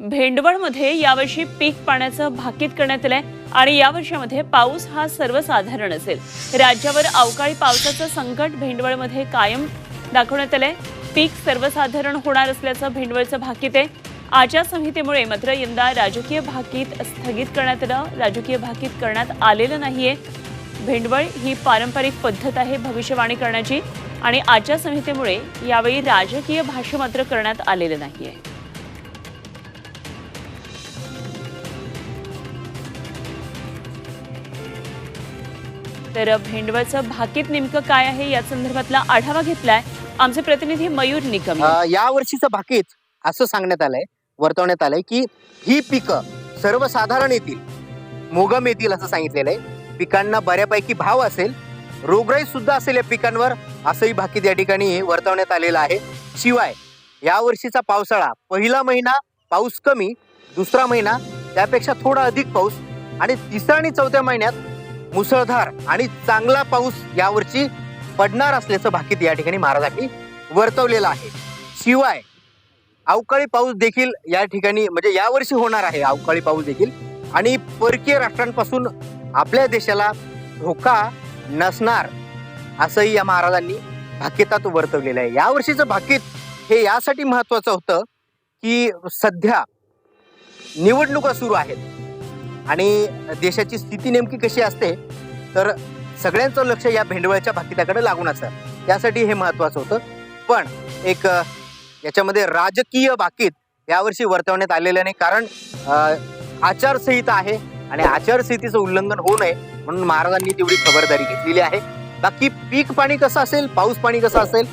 भेंडवळमध्ये यावर्षी पीक पाण्याचं भाकीत करण्यात आलंय आणि या वर्षामध्ये पाऊस हा सर्वसाधारण असेल. राज्यावर अवकाळी पावसाचं संकट भेंडवळमध्ये कायम दाखवण्यात आलंय. पीक सर्वसाधारण होणार असल्याचं भेंडवळचं भाकीत आहे. आचारसंहितेमुळे मात्र यंदा राजकीय भाकीत स्थगित करण्यात आलं. राजकीय भाकीत करण्यात आलेलं नाहीये. भेंडवळ ही पारंपरिक पद्धत आहे भविष्यवाणी करण्याची आणि आचारसंहितेमुळे यावेळी राजकीय भाष्य मात्र करण्यात आलेलं नाहीये. तर भेंडवळचं भाकीत नेमकं काय आहे? या संदर्भातला आढावा घेतलाय. आमचे प्रतिनिधी मयूर निकम. या वर्षीचं भाकीत असं सांगण्यात आलंय वर्तवण्यात आलंय की ही पिकं सर्वसाधारण येतील मोगम येतील असं सांगितलेलं आहे. पिकांना बऱ्यापैकी भाव असेल रोगराई सुद्धा असेल या पिकांवर असंही भाकीत या ठिकाणी वर्तवण्यात आलेलं आहे. शिवाय या वर्षीचा पावसाळा पहिला महिना पाऊस कमी दुसरा महिना त्यापेक्षा थोडा अधिक पाऊस आणि तिसऱ्या आणि चौथ्या महिन्यात मुसळधार आणि चांगला पाऊस यावर्षी पडणार असल्याचं भाकीत या ठिकाणी महाराजांनी वर्तवलेलं आहे. शिवाय अवकाळी पाऊस देखील या ठिकाणी म्हणजे यावर्षी होणार आहे अवकाळी पाऊस देखील. आणि परकीय राष्ट्रांपासून आपल्या देशाला धोका नसणार असंही या महाराजांनी भाकितात वर्तवलेलं आहे. यावर्षीचं भाकीत हे यासाठी महत्वाचं होतं की सध्या निवडणुका सुरू आहेत. आणि देशाची स्थिती नेमकी कशी असते तर सगळ्यांचं लक्ष या भेंडवळच्या भाकिताकडे लागून असतं. त्यासाठी हे महत्वाचं होतं. पण एक याच्यामध्ये राजकीय बाकीत यावर्षी वर्तवण्यात आलेलं नाही. कारण आचारसंहिता आहे आणि आचारसंहितेचं उल्लंघन होऊ नये म्हणून महाराजांनी तेवढी खबरदारी घेतलेली आहे. बाकी पीक पाणी कसं असेल पाऊस पाणी कसं असेल